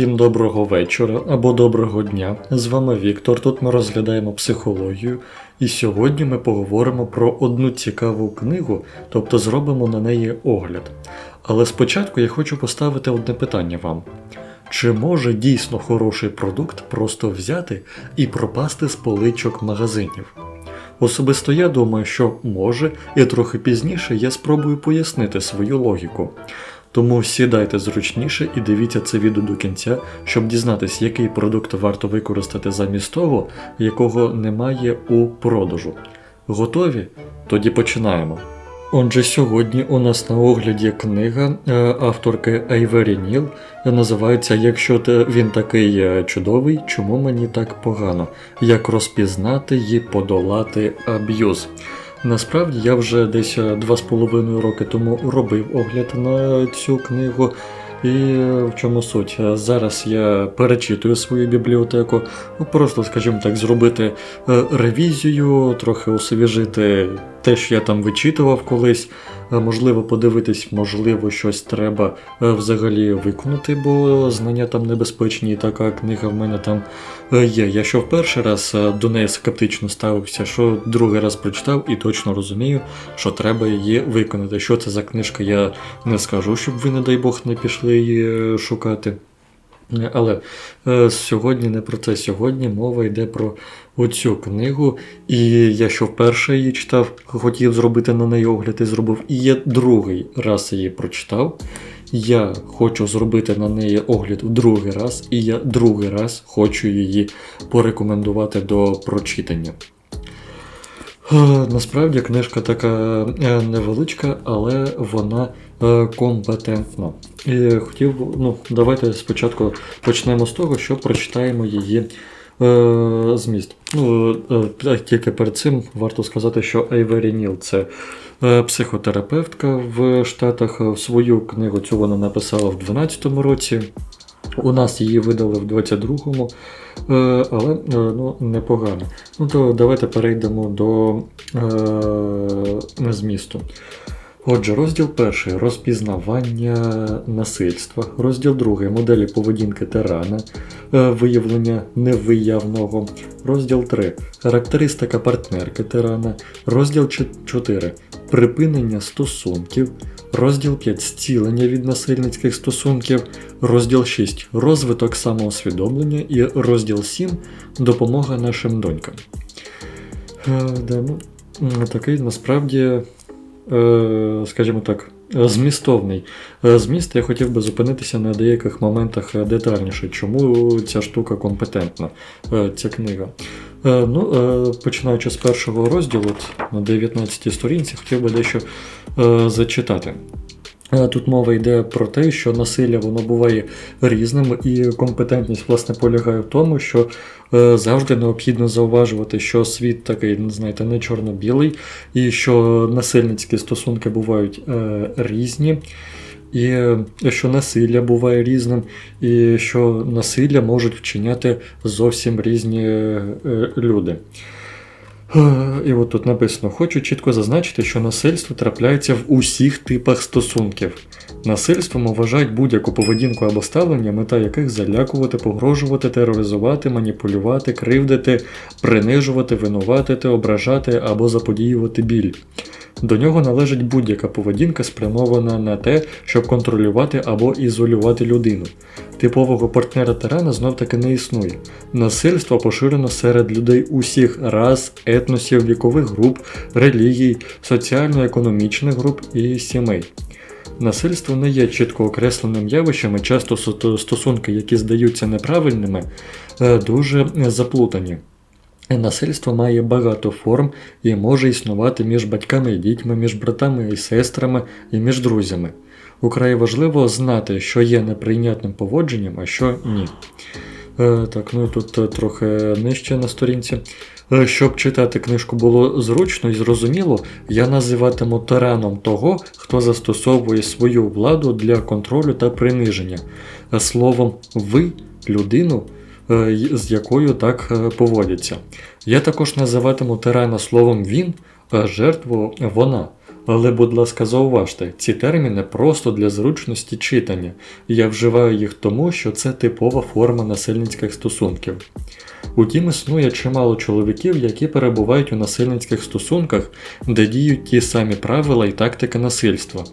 Всім доброго вечора або доброго дня. З вами Віктор. Тут ми розглядаємо психологію, і сьогодні ми поговоримо про одну цікаву книгу, тобто зробимо на неї огляд. Але спочатку я хочу поставити одне питання вам: чи може дійсно хороший продукт просто взяти і пропасти з поличок магазинів? Особисто я думаю, що може, і трохи пізніше я спробую пояснити свою логіку. Тому сідайте зручніше і дивіться це відео до кінця, щоб дізнатися, який продукт варто використати замість того, якого немає у продажу. Готові? Тоді починаємо. Отже, сьогодні у нас на огляді книга е, авторки Айвері Ніл називається Якщо він такий е, чудовий, чому мені так погано? Як розпізнати і подолати аб'юз. Насправді я вже десь е, два з половиною роки тому робив огляд на цю книгу. І е, в чому суть? Е, Зараз я перечитую свою бібліотеку, ну, просто, скажімо так, зробити е, ревізію, трохи освіжити те, що я там вичитував колись. Е, Можливо, подивитись, можливо, щось треба е, взагалі виконати, бо знання там небезпечні, і така книга в мене там е, є. Я що в перший раз до неї скептично ставився, що другий раз прочитав і точно розумію, що треба її виконати. Що це за книжка, я не скажу, щоб ви, не дай Бог, не пішли її шукати. Е, Але е, сьогодні не про це. Сьогодні мова йде про оцю книгу. І я що вперше її читав, хотів зробити на неї огляд і зробив. І я другий раз її прочитав. Я хочу зробити на неї огляд в другий раз, і я другий раз хочу її порекомендувати до прочитання. Е, Насправді книжка така е, невеличка, але вона е, компетентна. І хотів, ну, давайте спочатку почнемо з того, що прочитаємо її е, зміст. Ну, е, тільки перед цим варто сказати, що Ейвері Ніл це психотерапевтка в Штатах. Свою книгу цю вона написала в 2012 році. У нас її видали в 22-му, е, але ну, непогано. Ну то давайте перейдемо до е, змісту. Отже, розділ перший розпізнавання насильства. Розділ другий моделі поведінки тирана, е, виявлення невиявного. Розділ 3 характеристика партнерки тирана. Розділ 4 припинення стосунків. Розділ 5 зцілення від насильницьких стосунків. Розділ 6 розвиток самоусвідомлення. І розділ 7 допомога нашим донькам. Е, да, ну, такий насправді, скажімо так, е, змістовний е, зміст. Я хотів би зупинитися на деяких моментах е, детальніше, чому ця штука компетентна, е, ця книга. Е, Ну, е, починаючи з першого розділу, на 19 сторінці, хотів би дещо е, зачитати. Е, Тут мова йде про те, що насилля воно буває різним, і компетентність власне полягає в тому, що е, завжди необхідно зауважувати, що світ такий, ну, знаєте, не чорно-білий, і що насильницькі стосунки бувають е, різні. І що насилля буває різним, і що насилля можуть вчиняти зовсім різні люди. І от тут написано: хочу чітко зазначити, що насильство трапляється в усіх типах стосунків. Насильством вважають будь-яку поведінку або ставлення, мета яких залякувати, погрожувати, тероризувати, маніпулювати, кривдити, принижувати, винуватити, ображати або заподіювати біль. До нього належить будь-яка поведінка, спрямована на те, щоб контролювати або ізолювати людину. Типового партнера тирана знов таки не існує. Насильство поширено серед людей усіх рас, етносів, вікових груп, релігій, соціально-економічних груп і сімей. Насильство не є чітко окресленим явищем, і часто стосунки, які здаються неправильними, е, дуже заплутані. Насильство має багато форм і може існувати між батьками і дітьми, між братами і сестрами і між друзями. Украй важливо знати, що є неприйнятним поводженням, а що ні. Е, так, ну тут е, трохи нижче на сторінці. Е, Щоб читати книжку було зручно і зрозуміло, я називатиму тираном того, хто застосовує свою владу для контролю та приниження. Е, Словом, ви людину, з якою так е, поводяться. Я також називатиму тирана словом він, а жертву вона. Але, будь ласка, зауважте, ці терміни просто для зручності читання. Я вживаю їх тому, що це типова форма насильницьких стосунків. Утім, існує чимало чоловіків, які перебувають у насильницьких стосунках, де діють ті самі правила і тактика насильства.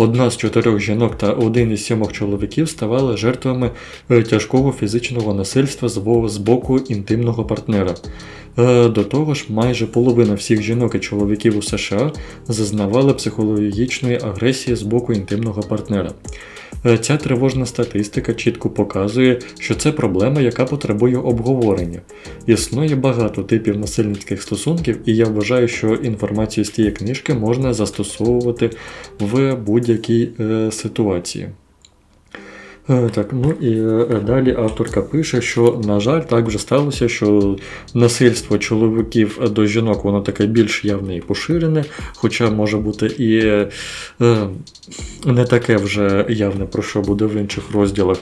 Одна з чотирьох жінок та один із сімох чоловіків ставали жертвами е, тяжкого фізичного насильства з боку інтимного партнера. Е, До того ж, майже половина всіх жінок і чоловіків у США зазнавали психологічної агресії з боку інтимного партнера. Е, Ця тривожна статистика чітко показує, що це проблема, яка потребує обговорення. Існує багато типів насильницьких стосунків, і я вважаю, що інформацію з тієї книжки можна застосовувати в будь-якій е, ситуації. Е, Так, ну і е, далі авторка пише, що, на жаль, так вже сталося, що насильство чоловіків до жінок воно таке більш явне і поширене, хоча може бути і не таке вже явне, про що буде в інших розділах.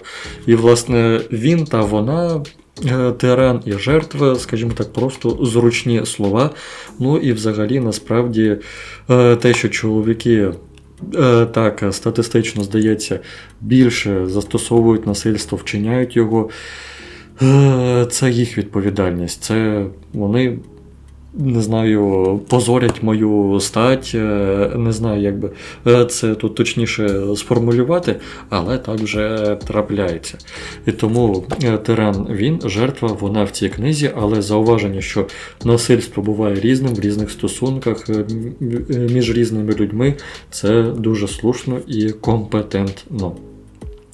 І, власне, він та вона. Тиран і жертва, скажімо так, просто зручні слова. Ну і взагалі, насправді, те, що чоловіки Так, статистично здається, більше застосовують насильство, вчиняють його. Е, Це їх відповідальність. Це вони, не знаю, позорять мою стать. е, Не знаю, як би е, це тут точніше сформулювати, але так вже трапляється. І тому е, тиран він, жертва, вона в цій книзі, але зауваження, що насильство буває різним в різних стосунках між різними людьми, це дуже слушно і компетентно.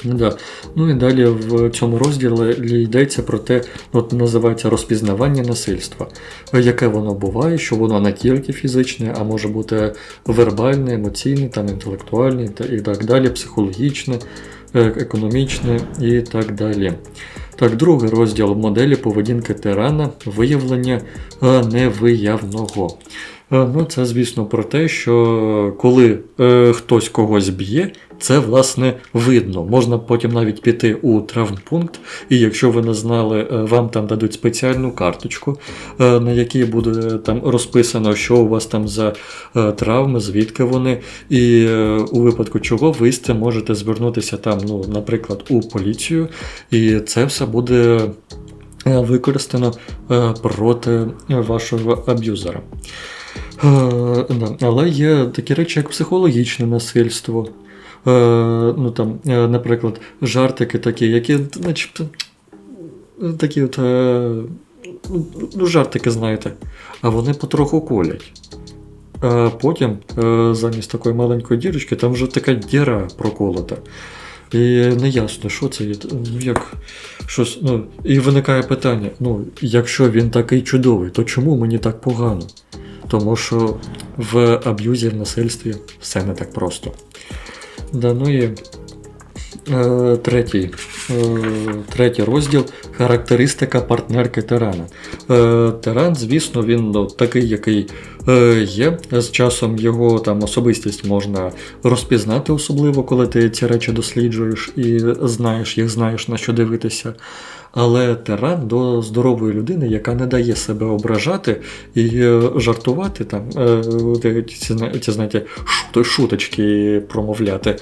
Да. Ну і далі в цьому розділі йдеться про те, ну, от називається розпізнавання насильства. Е, Яке воно буває, що воно не тільки фізичне, а може бути вербальне, емоційне, там, інтелектуальне і так далі, психологічне, е, економічне і так далі. Так, другий розділ моделі поведінки тирана виявлення е, невиявного. Е, Ну, це, звісно, про те, що коли е, хтось когось б'є, це власне видно. Можна потім навіть піти у травмпункт, і якщо ви не знали, е, вам там дадуть спеціальну карточку, е, на якій буде там розписано, що у вас там за е, травми, звідки вони, і е, у випадку чого ви з можете звернутися там, ну, наприклад, у поліцію, і це все буде. е, Використано проти вашого аб'юзера. Е. Але є такі речі, як психологічне насильство. Е, ну там, е, наприклад, жартики такі, які, начебто, такі от, ну, жартики, знаєте, а вони потроху колять. А потім, замість такої маленької дірочки, там вже така діра проколота. І не ясно, що це є. ну, Як, щось, ну, і виникає питання: ну, якщо він такий чудовий, то чому мені так погано? Тому що в аб'юзі, в насильстві все не так просто. Да, ну і е, третій, е, третій розділ характеристика партнерки тирана. Е, тиран, звісно, він ну, такий, який е, є. З часом його там особистість можна розпізнати, особливо коли ти ці речі досліджуєш і знаєш, їх знаєш на що дивитися. Але тиран до здорової людини, яка не дає себе ображати і е, жартувати там, е, ці, знаєте, шуточки промовляти,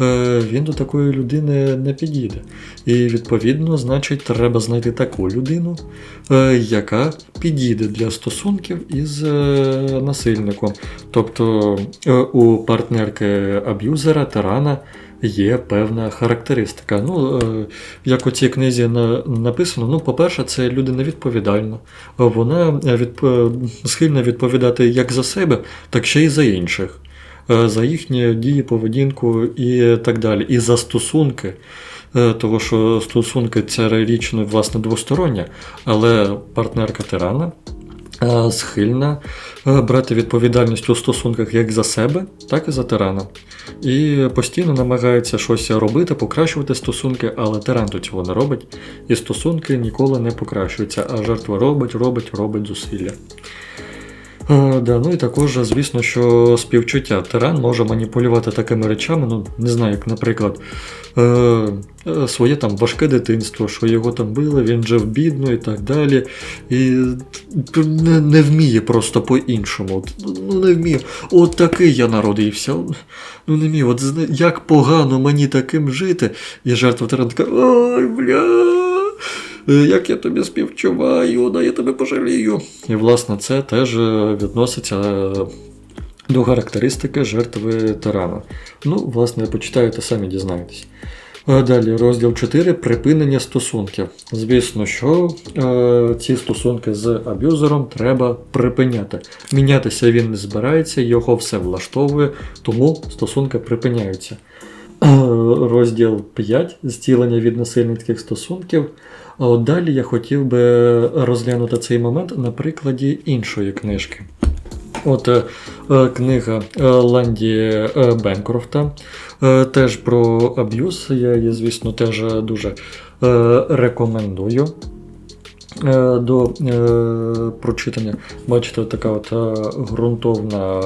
е, він до такої людини не підійде. І відповідно, значить, треба знайти таку людину, е, яка підійде для стосунків із е, насильником. Тобто е, у партнерки аб'юзера, тирана. Є певна характеристика. Ну, е, як у цій книзі написано, ну, по-перше, це людина відповідальна. Вона е, відп- схильна відповідати як за себе, так ще й за інших, Е, за їхні дії, поведінку і так далі. І за стосунки. Е, Тому що стосунки це річ власне двостороння, але партнерка тирана е, схильна е, брати відповідальність у стосунках як за себе, так і за тирана. І постійно намагається щось робити, покращувати стосунки, але тиран до цього не робить, і стосунки ніколи не покращуються, а жертва робить, робить, робить зусилля. Е, да, ну і також, звісно, що співчуття. Тиран може маніпулювати такими речами, ну не знаю, як, наприклад, е, е, своє там важке дитинство, що його там били, він жив бідно і так далі. І не, не вміє просто по-іншому. Ну не вміє. От такий я народився. Ну не вмію, от як погано мені таким жити. І жертва така, ой, бля. е, Як я тобі співчуваю, да я тебе пожалію. І власне це теж е, відноситься до характеристики жертви тирана. Ну, власне, почитаєте, самі дізнаєтесь. Е, Далі, розділ 4. Припинення стосунків. Звісно, що е, ці стосунки з аб'юзером треба припиняти. Мінятися він не збирається, його все влаштовує, тому стосунки припиняються. Е, Розділ 5. Зцілення від насильницьких стосунків. А далі я хотів би розглянути цей момент на прикладі іншої книжки. От е, е, книга е, Ланді е, Бенкрофта, теж про аб'юз. Я її, звісно, теж дуже рекомендую до прочитання. Бачите, така от ґрунтовна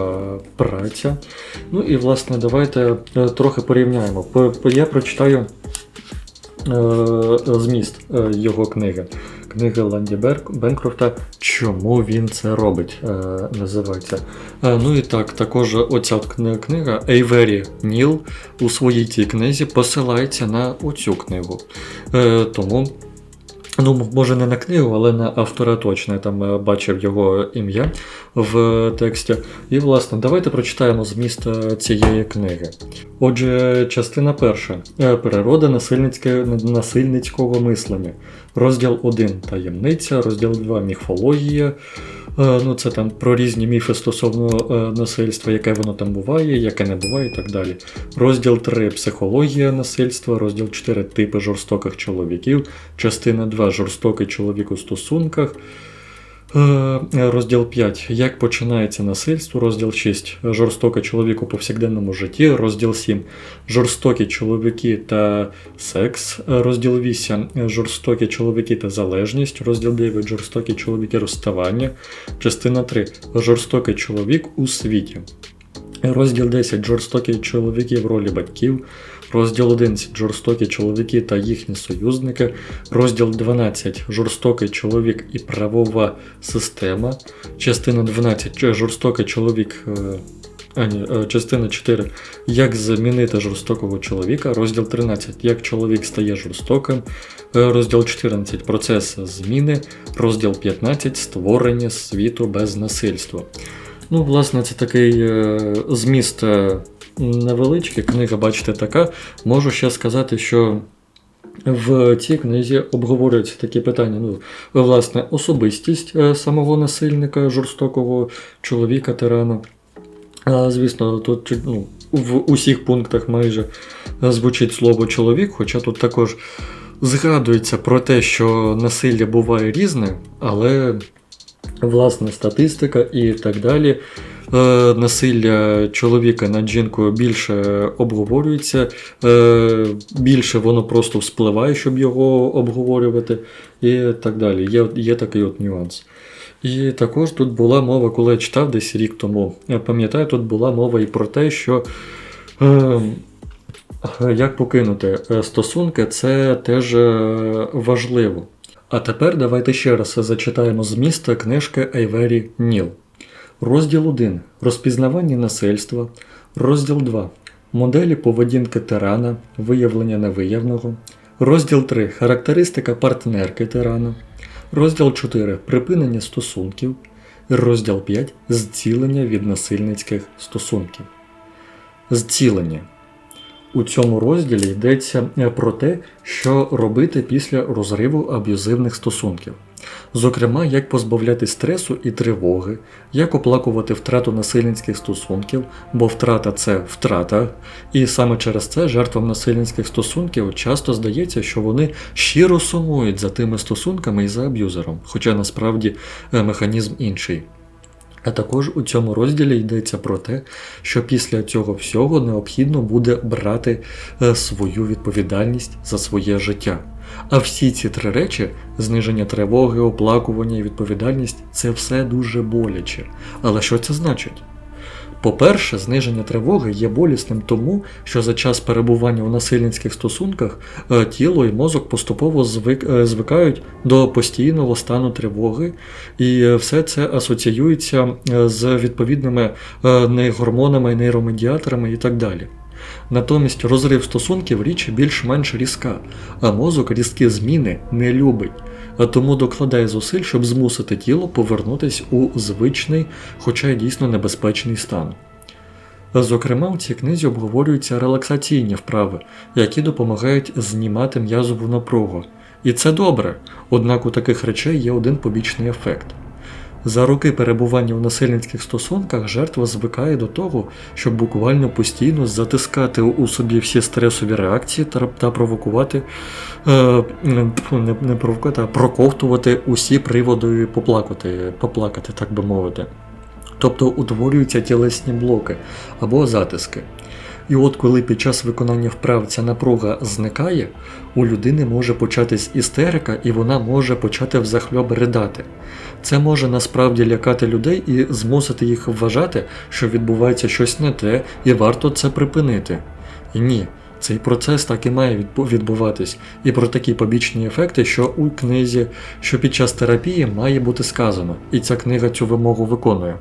праця. Ну і власне, давайте трохи порівняємо. По- по- Я прочитаю зміст його книги. Книги Ланді Бенкрофта Чому він це робить? е, називається. Е, ну і так, також оця книга Ейвері Ніл у своїй цій книзі посилається на оцю книгу. Е, тому. Ну, може не на книгу, але на автора точно. Я там е, бачив його ім'я в тексті. І, власне, давайте прочитаємо зміст е, цієї книги. Отже, частина перша. Е, Природа насильницького мислення. Розділ 1 таємниця, розділ 2 міфологія. Е, Ну, це там про різні міфи стосовно е, насильства, яке воно там буває, яке не буває і так далі. Розділ 3 психологія насильства, розділ 4 типи жорстоких чоловіків, частина 2 жорстокий чоловік у стосунках. Е, Розділ 5. Як починається насильство. Розділ 6. Жорстокий чоловік у повсякденному житті. Розділ 7. Жорстокі чоловіки та секс. Розділ 8. Жорстокі чоловіки та залежність. Розділ 9. Жорстокі чоловіки розставання. Частина 3. Жорстокий чоловік у світі. Розділ 10. Жорстокі чоловіки в ролі батьків. Розділ 11. Жорстокі чоловіки та їхні союзники. Розділ 12. Жорстокий чоловік і правова система. Частина 12. Жорстокий чоловік. е, А, е, частина 4. Як змінити жорстокого чоловіка. Розділ 13. Як чоловік стає жорстоким. Е, Розділ 14. Процес зміни. Розділ 15. Створення світу без насильства. Ну, власне, це такий е, зміст е, невеличкий. Книга, бачите, така. Можу ще сказати, що в цій книзі обговорюються такі питання. Ну, власне, особистість е, самого насильника, жорстокого чоловіка, тирана. Звісно, тут ну, в усіх пунктах майже звучить слово чоловік, хоча тут також згадується про те, що насилля буває різне, але власне статистика і так далі. Е, насилля чоловіка над жінкою більше обговорюється, е, більше воно просто вспливає, щоб його обговорювати, і так далі. Є, є такий от нюанс. І також тут була мова, коли я читав десь рік тому. Я пам'ятаю, тут була мова і про те, що е, як покинути е, стосунки, це теж важливо. А тепер давайте ще раз зачитаємо зміст книжки Айвері Ніл. Розділ 1. Розпізнавання насильства. Розділ 2. Моделі поведінки тирана, виявлення невиявного. Розділ 3. Характеристика партнерки тирана. Розділ 4. Припинення стосунків. Розділ 5. Зцілення від насильницьких стосунків. Зцілення. У цьому розділі йдеться е, про те, що робити після розриву аб'юзивних стосунків. Зокрема, як позбавляти стресу і тривоги, як оплакувати втрату насильницьких стосунків, бо втрата це втрата, і саме через це жертвам насильницьких стосунків часто здається, що вони щиро сумують за тими стосунками і за аб'юзером, хоча насправді е, механізм інший. А також у цьому розділі йдеться про те, що після цього всього необхідно буде брати е, свою відповідальність за своє життя. А всі ці три речі зниження тривоги, оплакування і відповідальність це все дуже боляче. Але що це значить? По-перше, зниження тривоги є болісним тому, що за час перебування у насильницьких стосунках е, тіло і мозок поступово е, звикають до постійного стану тривоги, і е, все це асоціюється з відповідними нейгормонами, нейромедіаторами і так далі. Натомість розрив стосунків річ більш-менш різка, а мозок різкі зміни не любить, тому докладає зусиль, щоб змусити тіло повернутися у звичний, хоча й дійсно небезпечний стан. Зокрема, у цій книзі обговорюються релаксаційні вправи, які допомагають знімати м'язову напругу. І це добре, однак у таких речей є один побічний ефект. За роки перебування у насильницьких стосунках жертва звикає до того, щоб буквально постійно затискати у собі всі стресові реакції та провокувати, е, не, не провокувати, а проковтувати усі приводи поплакати, поплакати, так би мовити. Тобто утворюються тілесні блоки або затиски. І от коли під час виконання вправ ця напруга зникає, у людини може початись істерика, і вона може почати взахльоб ридати. Це може насправді лякати людей і змусити їх вважати, що відбувається щось не те, і варто це припинити. І ні, цей процес так і має відбуватись, і про такі побічні ефекти, що у книзі, що під час терапії має бути сказано, і ця книга цю вимогу виконує.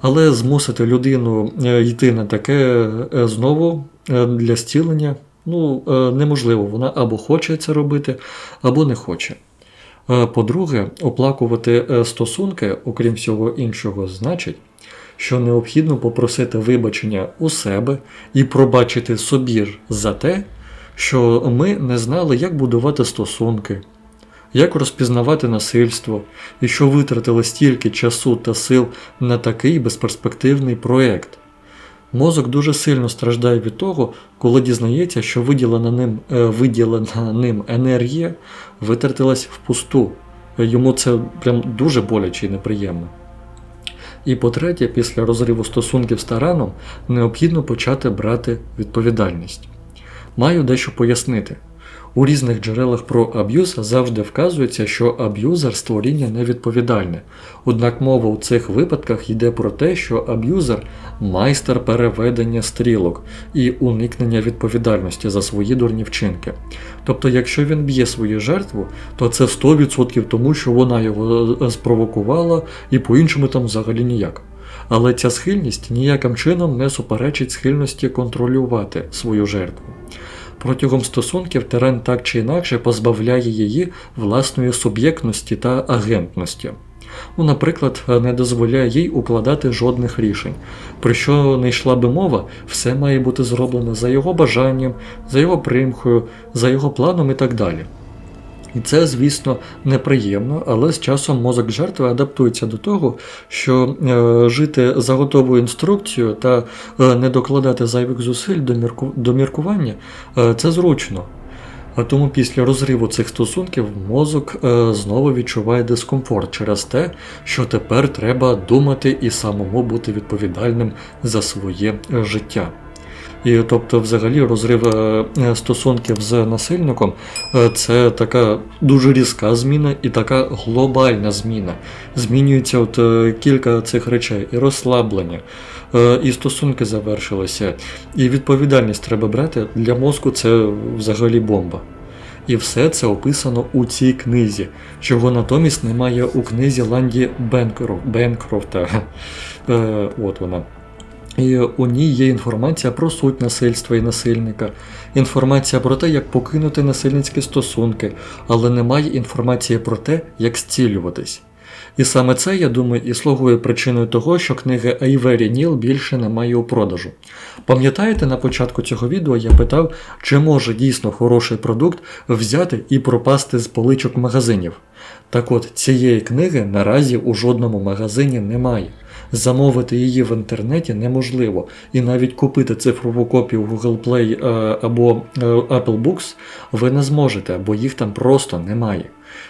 Але змусити людину е, йти на таке е, знову е, для зцілення ну, неможливо. Вона або хоче це робити, або не хоче. По-друге, оплакувати стосунки, окрім всього іншого, значить, що необхідно попросити вибачення у себе і пробачити собі за те, що ми не знали, як будувати стосунки, як розпізнавати насильство, і що витратили стільки часу та сил на такий безперспективний проєкт. Мозок дуже сильно страждає від того, коли дізнається, що виділена ним, е, виділена ним енергія витратилась впусту. Йому це прям дуже боляче і неприємно. І по-третє, після розриву стосунків з тараном необхідно почати брати відповідальність. Маю дещо пояснити. У різних джерелах про аб'юз завжди вказується, що аб'юзер створіння невідповідальне. Однак мова у цих випадках йде про те, що аб'юзер майстер переведення стрілок і уникнення відповідальності за свої дурні вчинки. Тобто, якщо він б'є свою жертву, то це 100% тому, що вона його спровокувала, і по-іншому там взагалі ніяк. Але ця схильність ніяким чином не суперечить схильності контролювати свою жертву. Протягом стосунків терен так чи інакше позбавляє її власної суб'єктності та агентності. Ну, наприклад, не дозволяє їй укладати жодних рішень. Про що не йшла би мова, все має бути зроблено за його бажанням, за його примхою, за його планом і так далі. І це, звісно, неприємно, але з часом мозок жертви адаптується до того, що е, жити за готову інструкцію та е, не докладати зайвих зусиль до, мірку, до міркування е, це зручно. А тому після розриву цих стосунків мозок знову відчуває дискомфорт через те, що тепер треба думати і самому бути відповідальним за своє життя. І тобто, взагалі, розрив е, стосунків з насильником е, це така дуже різка зміна і така глобальна зміна. Змінюється от е, кілька цих речей: і розслаблення, і стосунки завершилися, і відповідальність треба брати. Для мозку це взагалі бомба. І все це описано у цій книзі, чого натомість немає у книзі Ланді Бенкроф, Бенкрофта. От вона. І у ній є інформація про суть насильства і насильника, інформація про те, як покинути насильницькі стосунки, але немає інформації про те, як зцілюватись. І саме це, я думаю, і слугує причиною того, що книги Айвері Ніл більше немає у продажу. Пам'ятаєте, на початку цього відео я питав, чи може дійсно хороший продукт взяти і пропасти з поличок магазинів. Так от, цієї книги наразі у жодному магазині немає. Замовити її в інтернеті неможливо, і навіть купити цифрову копію Google Play е, або е, Apple Books ви не зможете, бо їх там просто немає.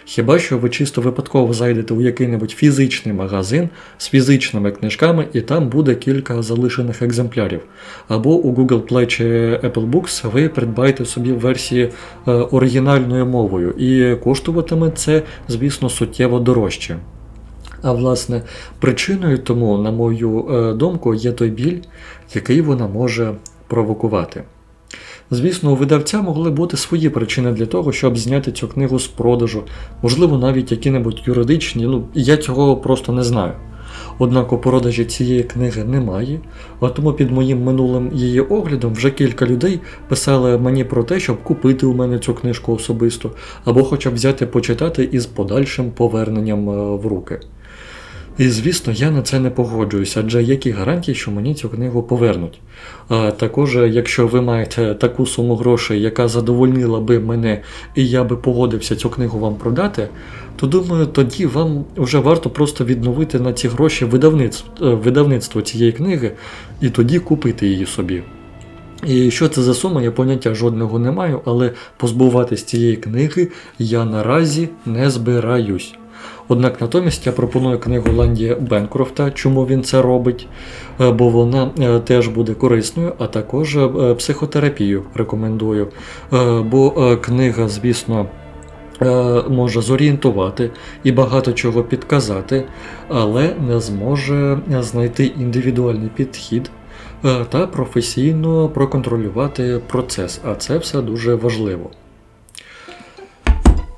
Хіба що ви чисто випадково зайдете у який-небудь фізичний магазин з фізичними книжками, і там буде кілька залишених екземплярів. Або у Google Play чи Apple Books ви придбаєте собі версії е, оригінальною мовою, і коштуватиме це, звісно, суттєво дорожче. А власне, причиною тому, на мою е, думку, є той біль, який вона може провокувати. Звісно, у видавця могли бути свої причини для того, щоб зняти цю книгу з продажу, можливо, навіть які-небудь юридичні, ну я цього просто не знаю. Однак у продажі цієї книги немає, а тому під моїм минулим її оглядом вже кілька людей писали мені про те, щоб купити у мене цю книжку особисто, або хоча б взяти почитати із подальшим поверненням е, в руки. І звісно, я на це не погоджуюся, адже які гарантії, що мені цю книгу повернуть. А також, якщо ви маєте таку суму грошей, яка задовольнила би мене, і я би погодився цю книгу вам продати, то думаю, тоді вам вже варто просто відновити на ці гроші видавництво, е, видавництво цієї книги і тоді купити її собі. І що це за сума, я поняття жодного не маю, але позбуватись цієї книги я наразі не збираюсь. Однак натомість я пропоную книгу Ланді Бенкрофта, чому він це робить, е, бо вона е, теж буде корисною, а також е, психотерапію рекомендую. Бо книга, звісно, може зорієнтувати і багато чого підказати, але не зможе знайти індивідуальний підхід та професійно проконтролювати процес, а це все дуже важливо.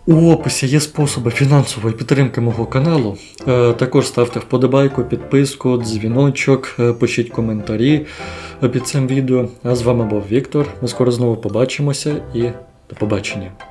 У описі є способи фінансової підтримки мого каналу. Е, Також ставте вподобайку, підписку, дзвіночок, е, пишіть коментарі е, під цим відео. А з вами був Віктор. Ми скоро знову побачимося і до побачення.